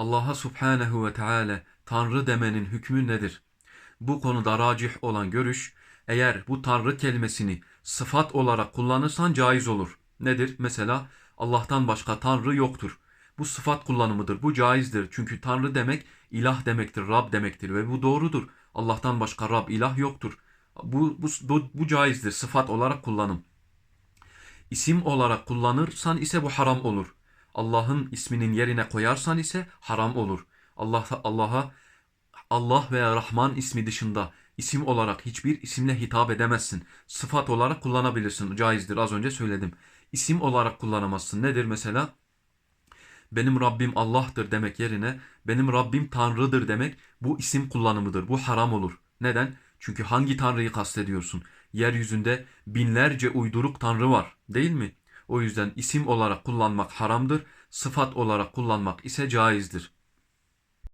Allah'a subhanehu ve teala Tanrı demenin hükmü nedir? Bu konuda racih olan görüş, eğer bu Tanrı kelimesini sıfat olarak kullanırsan caiz olur. Nedir? Mesela Allah'tan başka Tanrı yoktur. Bu sıfat kullanımıdır. Bu caizdir. Çünkü Tanrı demek ilah demektir, Rab demektir ve bu doğrudur. Allah'tan başka Rab, ilah yoktur. Bu, bu, bu, bu caizdir. Sıfat olarak kullanım. İsim olarak kullanırsan ise bu haram olur. Allah'ın isminin yerine koyarsan ise haram olur. Allah Allah'a Allah veya Rahman ismi dışında isim olarak hiçbir isimle hitap edemezsin. Sıfat olarak kullanabilirsin. Caizdir. Az önce söyledim. İsim olarak kullanamazsın. Nedir mesela? Benim Rabbim Allah'tır demek yerine benim Rabbim Tanrı'dır demek bu isim kullanımıdır. Bu haram olur. Neden? Çünkü hangi Tanrı'yı kastediyorsun? Yeryüzünde binlerce uyduruk Tanrı var, değil mi? O yüzden isim olarak kullanmak haramdır, sıfat olarak kullanmak ise caizdir.